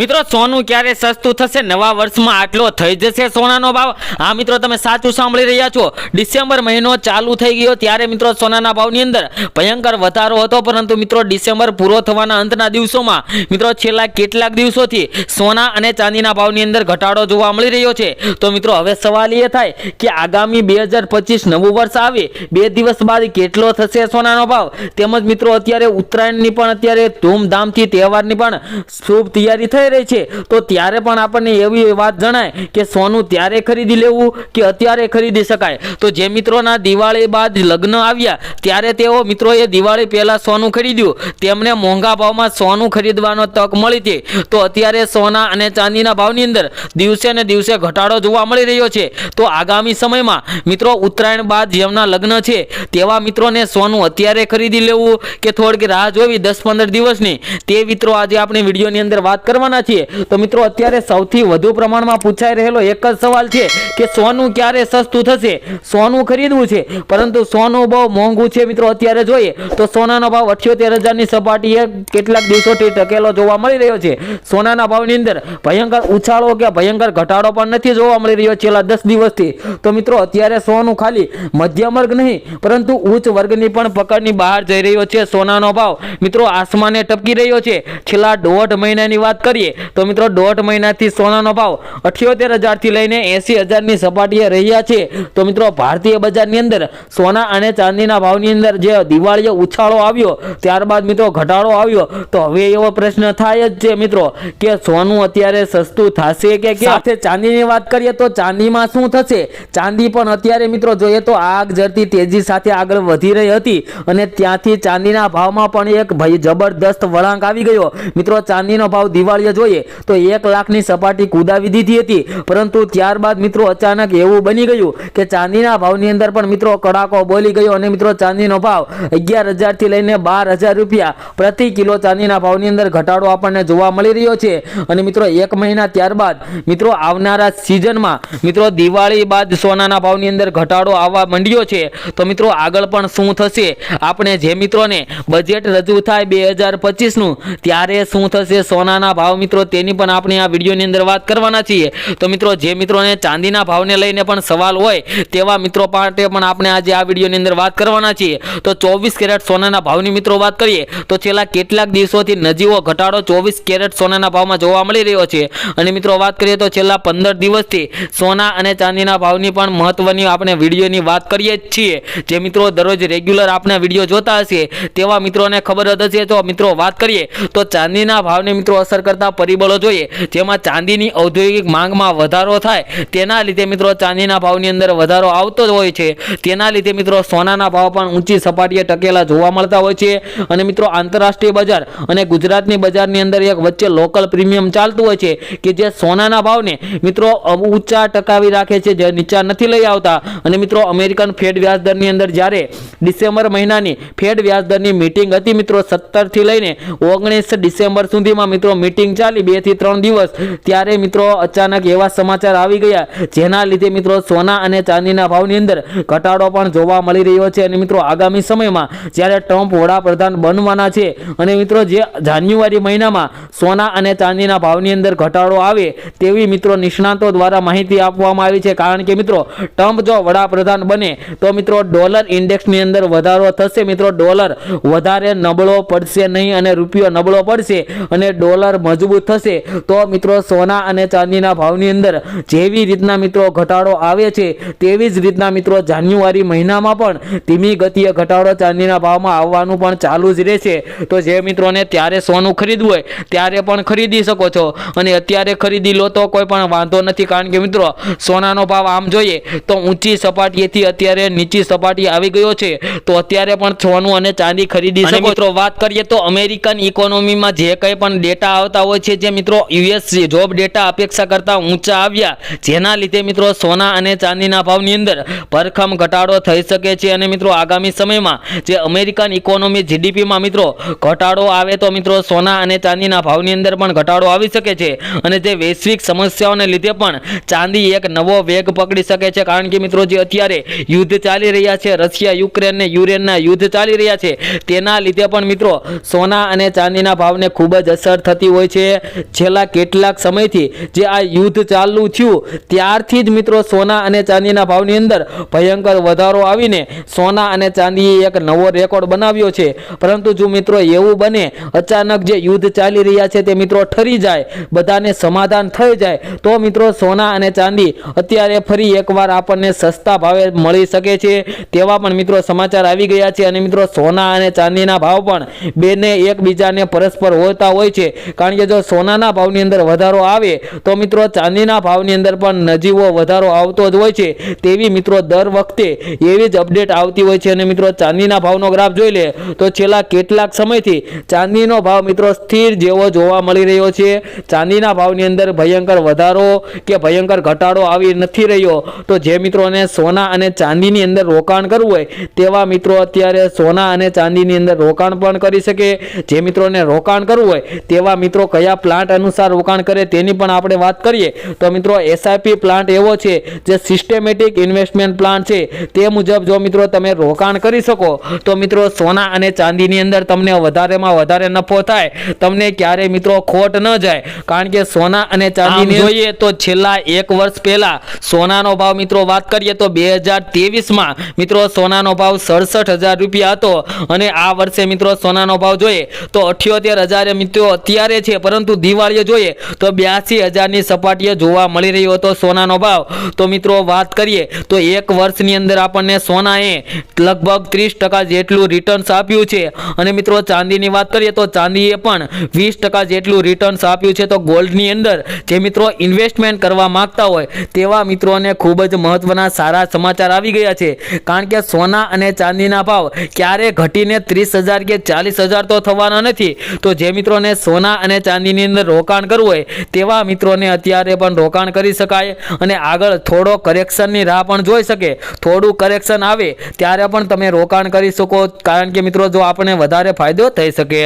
મિત્રો, સોનું ક્યારે સસ્તું થશે? નવા વર્ષમાં આટલો થઈ જશે સોનાનો ભાવ? હા, મિત્રો, તમે સાચું સાંભળી રહ્યા છો. ડિસેમ્બર મહિનો ચાલુ થઈ ગયો ત્યારે, મિત્રો, સોનાના ભાવની અંદર ભયંકર વધારો હતો. પરંતુ, મિત્રો, ડિસેમ્બર પૂરો થવાના અંતના દિવસોમાં, મિત્રો, છેલ્લા કેટલાક દિવસોથી સોના અને ચાંદીના ભાવની અંદર ઘટાડો જોવા મળી રહ્યો છે. તો, મિત્રો, હવે સવાલ એ થાય કે આગામી બે હજાર પચીસ નવું વર્ષ આવે, બે દિવસ બાદ કેટલો થશે સોનાનો ભાવ? તેમજ, મિત્રો, અત્યારે ઉત્તરાયણની પણ અત્યારે ધૂમધામથી તહેવારની પણ શુભ તૈયારી થઈ રહી છે. તો ત્યારે પણ આપણને એવી વાત જણાય કે સોનું ત્યારે ખરીદી લેવું કે અત્યારે ખરીદી શકાય. તો જે મિત્રોના દિવાળી બાદ લગ્ન આવ્યા, ત્યારે તેઓ મિત્રોએ દિવાળી પહેલાં સોનું ખરીદ્યું. તેમને મોંઘા ભાવમાં સોનું ખરીદવાનો તક મળી હતી તો અત્યારે સોના અને ચાંદીના ભાવની અંદર દિવસે ને દિવસે ઘટાડો જોવા મળી રહ્યો છે. તો આગામી સમયમાં મિત્રો ઉત્તરાયણ બાદ જેમના લગ્ન છે, તેવા મિત્રોને સોનું અત્યારે ખરીદી લેવું કે થોડીક રાહ જોવી દસ પંદર દિવસની, તે મિત્રો આજે આપણે વિડીયોની અંદર વાત કરવાના છીએ. તો મિત્રો, અત્યારે સૌથી વધુ પ્રમાણમાં પૂછાઈ રહેલો એક જ સવાલ છે કે સોનું ક્યારે સસ્તું થશે? સોનું ખરીદવું છે, પરંતુ સોનું બહુ મોંઘું છે મિત્રો, અત્યારે જોઈએ. તો સોનાનો ભાવ અઠ્યોતેર હજારની સપાટીએ કેટલાક દિવસોથી ટકેલો જોવા મળી રહ્યો છે. સોનાના ભાવની અંદર ભયંકર ઉછાળો કે ભયંકર ઘટાડો પણ નથી જોવા મળી રહ્યો છેલ્લા દસ દિવસથી. તો મિત્રો, અત્યારે સોનું ખાલી મધ્યમ વર્ગ નહીં, પરંતુ ઉચ્ચ વર્ગની પણ પકડની બહાર જઈ રહ્યો છે સોનાનો ભાવ. મિત્રો, આસમાને ટપકી રહ્યો છે. છેલ્લા દોઢ મહિનાની વાત કરીએ. તો મિત્રો, દોઢ મહિનાથી સોનાનો ભાવ અઠ્યોતેર હજારથી લઈને એસી હજારની સપાટીએ રહ્યા છે. તો મિત્રો, ભારતીય બજારની અંદર સોના અને ચાંદીના ભાવની અંદર જે દિવાળીએ ઉછાળો આવ્યો, ત્યારબાદ મિત્રો ઘટાડો આવ્યો, તો હવે એવો પ્રશ્ન થાય જ છે મિત્રો, કે સોનું અત્યારે સસ્તું થશે કે સાથે ચાંદીની વાત કરીએ તો ચાંદીમાં શું થશે? ચાંદી પણ અત્યારે મિત્રો જોઈએ તો આગ જરતી તેજી સાથે આગળ વધી રહી હતી અને ત્યાંથી ચાંદીના ભાવમાં પણ એક જબરદસ્ત વળાંક આવી ગયો. મિત્રો, ચાંદીનો ભાવ જોઈએ. તો એક લાખની સપાટી કુદાવી દીધી હતી. પરંતુ ત્યારબાદ મિત્રો અચાનક એવું બની ગયું કે ચાંદીના ભાવની અંદર પણ મિત્રો કડાકો બોલી ગયો અને મિત્રો ચાંદીનો ભાવ અગિયાર હજારથી લઈને બાર હજાર રૂપિયા પ્રતિ કિલો ચાંદીના ભાવની અંદર ઘટાડો આપણને જોવા મળી રહ્યો છે. અને મિત્રો એક મહિના ત્યારબાદ મિત્રો આવનારા સિઝનમાં મિત્રો દિવાળી બાદ સોનાના ભાવની અંદર ઘટાડો આવવા માંડ્યો છે. તો મિત્રો આગળ પણ શું થશે? આપણે જે મિત્રોને બજેટ રજૂ થાય બે હજાર પચીસનું, ત્યારે શું થશે? સોનાના ભાવ મિત્રો, તેની પણ આપણે આ વિડીયોની અંદર વાત કરવાના છીએ. તો મિત્રો, જે મિત્રોને ચાંદીના ભાવને લઈને પણ સવાલ હોય, તેવા મિત્રો માટે પણ આપણે આજે આ વિડીયોની અંદર વાત કરવાના છીએ. તો ચોવીસ કેરેટ સોનાના ભાવની મિત્રો વાત કરીએ, તો છેલ્લા કેટલાક દિવસોથી નજીવો ઘટાડો ચોવીસ કેરેટ સોનાના ભાવમાં જોવા મળી રહ્યો છે. અને મિત્રો, વાત કરીએ તો છેલ્લા પંદર દિવસથી સોના અને ચાંદીના ભાવની પણ મહત્વની આપણે વિડીયોની વાત કરીએ જ છીએ. જે મિત્રો દરરોજ રેગ્યુલર આપણે વીડિયો જોતા હશે, તેવા મિત્રોને ખબર જ હશે. તો મિત્રો, વાત કરીએ, તો ચાંદીના ભાવને મિત્રો અસર કરતા પરિબળો જોઈએ? જેમાં ચાંદીની ઔદ્યોગિક માંગમાં વધારો થાય, તેના લીધે મિત્રો ચાંદીના ભાવની અંદર વધારો આવતો જ હોય છે. તેના લીધે મિત્રો સોનાના ભાવ પણ ઊંચી સપાટીએ ટકેલા જોવા મળતા હોય છે. અને મિત્રો આંતરરાષ્ટ્રીય બજાર અને ગુજરાતની બજારની અંદર એક વચ્ચે લોકલ પ્રીમિયમ ચાલતું હોય છે કે જે સોનાના ભાવને મિત્રો ઊંચા ટકાવી રાખે છે, જે નીચા નથી લઈ આવતા. અને મિત્રો અમેરિકન ફેડ વ્યાજ દરની અંદર જ્યારે ડિસેમ્બર મહિનાની ફેડ વ્યાજદરની મીટિંગ હતી, મિત્રો સત્તરથી લઈને ઓગણીસ ડિસેમ્બર સુધીમાં મિત્રો મીટિંગ ચાલી બેથી ત્રણ દિવસ. ત્યારે મિત્રો અચાનક એવા સમાચાર આવી ગયા, જેના લીધે મિત્રો સોના અને ચાંદીના ભાવની અંદર ઘટાડો પણ જોવા મળી રહ્યો છે. અને મિત્રો આગામી સમયમાં જ્યારે ટ્રમ્પ વડાપ્રધાન બનવાના છે અને મિત્રો જે જાન્યુઆરી મહિનામાં સોના અને ચાંદીના ભાવની અંદર ઘટાડો આવે તેવી મિત્રો નિષ્ણાતો દ્વારા માહિતી આપવામાં આવી છે. કારણ કે મિત્રો ટ્રમ્પ જો વડાપ્રધાન બને તો મિત્રો ડોલર ઇન્ડેક્સની અંદર વધારો થશે. મિત્રો ડોલર વધારે નબળો પડશે નહીં અને રૂપિયો નબળો પડશે અને ડોલર મજબૂત થશે. તો મિત્રો સોના અને ચાંદીના ભાવની અંદર જેવી રીતના મિત્રો ઘટાડો આવે છે તેવી જ રીતના મિત્રો જાન્યુઆરી મહિનામાં પણ ધીમી ગતિએ ઘટાડો ચાંદીના ભાવમાં આવવાનું પણ ચાલુ જ રહેશે. તો જે મિત્રોને ત્યારે સોનું ખરીદવું હોય ત્યારે પણ ખરીદી શકો છો. અને અત્યારે ખરીદી લો તો કોઈ પણ વાંધો નથી કારણ કે મિત્રો સોનાનો ભાવ આમ જોઈએ તો ઊંચી સપાટીએથી અત્યારે નીચી સપાટી આવી ગયો છે. તો અત્યારે પણ સોનું અને ચાંદી ખરીદી શકો મિત્રો વાત કરીએ તો અમેરિકન ઇકોનોમીમાં જે કંઈ પણ ડેટા આવતા હોય છે જે મિત્રો યુએસ જોબ ડેટા અપેક્ષા કરતા ઊંચા આવ્યા. જેના લીધે મિત્રો સોના અને ચાંદીના ભાવની અંદર ભરખમ ઘટાડો થઈ શકે છે. અને મિત્રો આગામી સમયમાં જે અમેરિકન ઇકોનોમી જીડીપીમાં મિત્રો ઘટાડો આવે તો મિત્રો સોના અને ચાંદીના ભાવની અંદર પણ ઘટાડો આવી શકે છે. અને જે વૈશ્વિક સમસ્યાઓને લીધે પણ ચાંદી એક નવો વેગ પકડી શકે છે. કારણ કે મિત્રો જે અત્યારે યુદ્ધ ચાલી રહ્યા છે, રશિયા, યુક્રેન ને યુરેનના યુદ્ધ ચાલી રહ્યા છે, તેના લીધે પણ મિત્રો સોના અને ચાંદીના ભાવને ખૂબ જ અસર થતી હોય છે. છેલ્લા કેટલાક સમયથી જે આ યુદ્ધ ચાલુ થયું, ત્યારથી જ મિત્રો સોના અને ચાંદીના ભાવની અંદર ભયંકર વધારો આવીને સોના અને ચાંદીએ એક નવો રેકોર્ડ બનાવ્યો છે. પરંતુ જો મિત્રો એવું બને, અચાનક જે યુદ્ધ ચાલી રહ્યા છે તે મિત્રો ઠરી જાય, બધાને સમાધાન થઈ જાય, તો મિત્રો સોના અને ચાંદી અત્યારે ફરી એકવાર આપણને સસ્તા ભાવે મળી શકે છે. તેવા પણ મિત્રો સમાચાર આવી ગયા છે અને મિત્રો સોના અને ચાંદીના ભાવ પણ બેને એકબીજાને પરસ્પર હોતા હોય છે. કારણ કે જો સોનાના ભાવની અંદર વધારો આવે, તો મિત્રો ચાંદીના ભાવની અંદર પણ નજીવો વધારો આવતો જ હોય છે. તેવી મિત્રો દર વખતે એવી જ અપડેટ આવતી હોય છે. અને મિત્રો ચાંદીના ભાવનો ગ્રાફ જોઈ લે, તો છેલ્લા કેટલાક સમયથી ચાંદીનો ભાવ મિત્રો સ્થિર જેવો જોવા મળી રહ્યો છે. ચાંદીના ભાવની અંદર ભયંકર વધારો કે ભયંકર ઘટાડો આવી નથી રહ્યો. તો જે મિત્રોને સોના અને ચાંદીની અંદર રોકાણ કરવું હોય, તેવા મિત્રો અત્યારે સોના અને ચાંદીની અંદર રોકાણ પણ કરી શકે. જે મિત્રોને રોકાણ કરવું હોય, તેવા મિત્રો કયા પ્લાન્ટ અનુસાર રોકાણ કરે તેની પણ આપણે વાત કરીએ. તો મિત્રો એસઆઈપી પ્લાન્ટ એવો છે જે સિસ્ટેમેટિક ઇન્વેસ્ટમેન્ટ પ્લાન છે. તે મુજબ જો મિત્રો તમે રોકાણ કરી શકો તો મિત્રો સોના અને ચાંદીની અંદર તમને વધારેમાં વધારે નફો થાય. તમને ક્યારે મિત્રો ખોટ ન જાય. કારણ કે સોના અને ચાંદીની જોઈએ તો છેલ્લા એક વર્ષ પહેલા સોનાનો ભાવ મિત્રો વાત કરીએ તો બે હજાર ત્રેવીસમાં મિત્રો સોનાનો ભાવ સડસઠ હજાર રૂપિયા હતો. અને આ વર્ષે મિત્રો સોનાનો ભાવ જોઈએ તો અઠ્યોતેર હજારે મિત્રો અત્યારે છે પરંતુ દિવાળીએ જોઈએ તો બ્યાસી હજારની સપાટીએ જોવા મળી રહ્યો હતો સોનાનો ભાવ. તો મિત્રો વાત કરીએ તો એક વર્ષની અંદર આપણને સોનાએ લગભગ ત્રીસ જેટલું રિટર્ન્સ આપ્યું છે. અને મિત્રો ચાંદીની વાત કરીએ તો ચાંદીએ પણ વીસ ટકા જેટલું રિટર્ન્સ આપ્યું છે. તો ગોલ્ડની અંદર જે મિત્રો ઇન્વેસ્ટમેન્ટ કરવા માંગતા હોય તેવા મિત્રોને ખૂબ જ મહત્વના સારા સમાચાર આવી ગયા છે. કારણ કે સોના અને ચાંદીના ભાવ ક્યારે ઘટીને ત્રીસ હજાર કે ચાલીસ હજાર તો થવાના નથી. તો જે મિત્રોને સોના અને ચાંદીની અંદર રોકાણ કરવું હોય તેવા મિત્રોને અત્યારે પણ રોકાણ કરી શકાય અને આગળ થોડો કરેક્શનની રાહ પણ જોઈ શકે. થોડું કરેક્શન આવે ત્યારે પણ તમે રોકાણ કરી શકો. કારણ કે મિત્રો જો આપણને વધારે ફાયદો થઈ શકે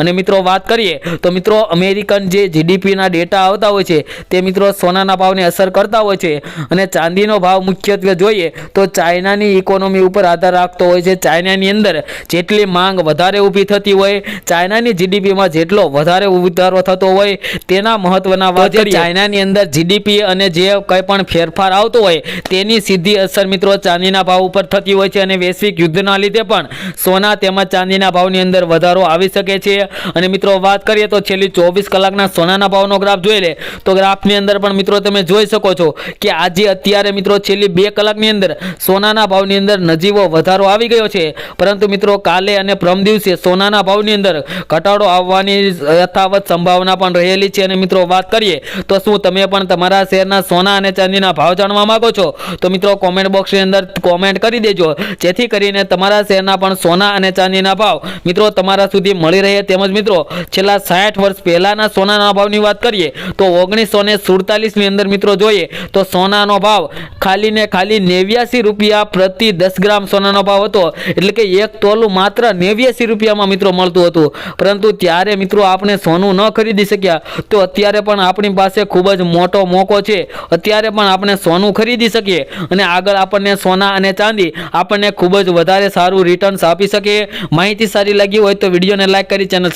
અને મિત્રો વાત કરીએ તો મિત્રો અમેરિકન જે જીડીપીના ડેટા આવતા હોય છે તે મિત્રો સોનાના ભાવને અસર કરતા હોય છે અને ચાંદીનો ભાવ મુખ્યત્વે જોઈએ તો ચાઇનાની ઇકોનોમી ઉપર આધાર રાખતો હોય છે. ચાઇનાની અંદર જેટલી માંગ વધારે ઊભી થતી હોય, ચાઇનાની જીડીપીમાં જેટલો વધારે વધારો થતો હોય તેના મહત્વના વાત કરીએ. ચાઇનાની અંદર જીડીપી અને જે કંઈ પણ ફેરફાર આવતો હોય તેની સીધી અસર મિત્રો ચાંદીના ભાવ ઉપર થતી હોય છે અને વૈશ્વિક યુદ્ધના લીધે પણ સોના તેમજ ચાંદીના ભાવની અંદર વધારો આવી શકે છે. અને મિત્રો વાત કરીએ તો છેલ્લી ચોવીસ કલાકના સોનાના ભાવનો ગ્રાફ જોઈ લે તો ગ્રાફની અંદર પણ મિત્રો તમે જોઈ શકો છો કે આજે અત્યારે મિત્રો છેલ્લી બે કલાકની અંદર સોનાના ભાવની અંદર નજીવો વધારો આવી ગયો છે. પરંતુ મિત્રો કાલે અને પ્રમ દિવસે સોનાના ભાવની અંદર ઘટાડો આવવાની યથાવત સંભાવના પણ રહેલી છે અને મિત્રો વાત કરીએ તો શું તમે પણ તમારા શહેરના સોના અને ચાંદીના ભાવ જાણવા માંગો છો? તો મિત્રો કોમેન્ટ બોક્સની અંદર કોમેન્ટ કરી દેજો. જેથી કરીને તમારા શહેરના પણ સોના અને ચાંદીના ભાવ મિત્રો તમારા સુધી મળી રહે તેમજ મિત્રો છેલ્લા સાઠ વર્ષ પહેલાના સોનાના ભાવની વાત કરીએ તો ઓગણીસો ને સુડતાલીસની અંદર મિત્રો જોઈએ તો સોનાનો ભાવ ખાલી ને ખાલી નેવ્યાસી રૂપિયા પ્રતિ દસ ગ્રામ સોનાનો ભાવ હતો. એટલે કે એક તોલું માત્ર નેવ્યાસી રૂપિયામાં મિત્રો મળતું હતું. પરંતુ ત્યારે મિત્રો આપણે સોનું ન ખરીદી શક્યા. તો અત્યારે પણ આપણી પાસે ખૂબ જ મોટો મોકો છે. અત્યારે પણ આપણે સોનું ખરીદી શકીએ અને આગળ આપણને સોના અને ચાંદી આપણને ખૂબ જ વધારે સારું રિટર્ન્સ આપી શકે માહિતી સારી લાગી હોય તો વિડીયોને લાઈક કરી ચેનલ